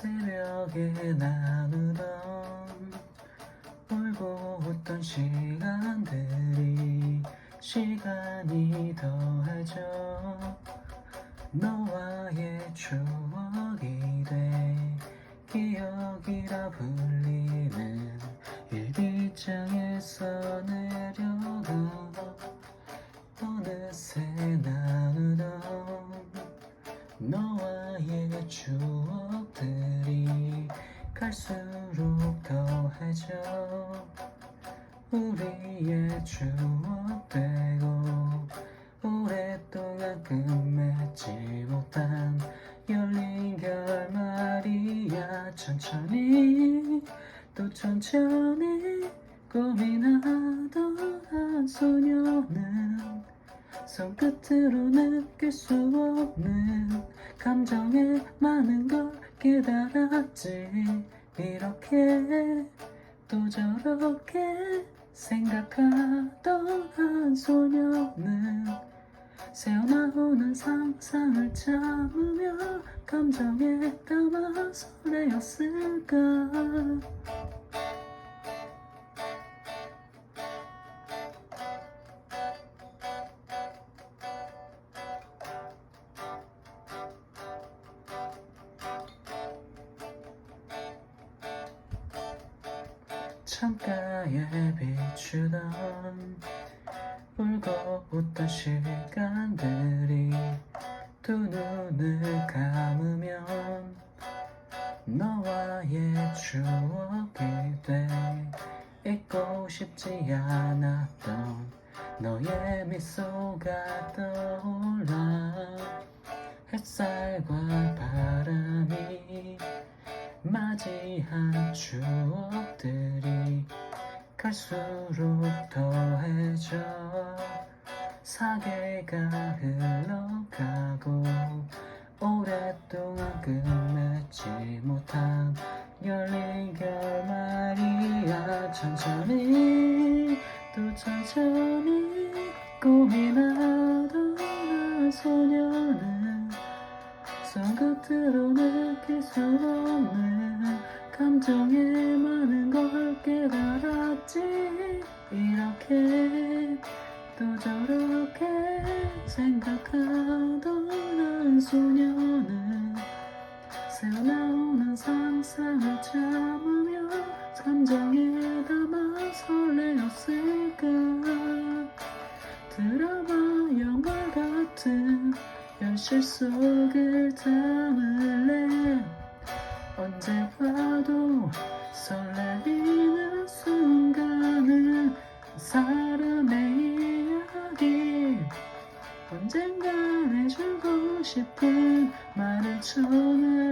새벽에 나누던 울고 웃던 시간들이 시간이 더해져 너와의 추억이 돼 기억이라 불리는 일기장에서 내려가 어느새 나누던 너와의 추억들이 갈수록 더해져. 우리의 추억 되고 오랫동안 끝맺지 못한 열린 결말이야. 천천히 또 천천히 고민하던 한 소녀는 손끝으로 느낄 수 없는 감정의 많은 걸 깨달았지 이렇게 또 저렇게 생각하던 한 소녀는 새어나오는 상상을 참으며 감정에 담아 설레었을까 창가에 비추던 울고 웃던 시간들이 두 눈을 감으면 너와의 추억이 돼 잊고 싶지 않았던 너의 미소가 떠올라 햇살과 바람이 맞이한 추억들이 갈수록 더해져 사계가 흘러가고 오랫동안 끝맺지 못한 열린 결말이야. 천천히 또 천천히 고민하던 한 소녀는 손끝으로 느낄 수 없는 감정의 많은 걸 깨달았지. 이렇게 또 저렇게 생각하던 한 소녀는 새어나오는 상상을 참으며 감정에 담아 설레었을까? 드라마 영화 같은 현실 속을 담을래. 언제 봐도 설레이는 순간은 사람의 이야기. 언젠간 해주고 싶은 말을 전할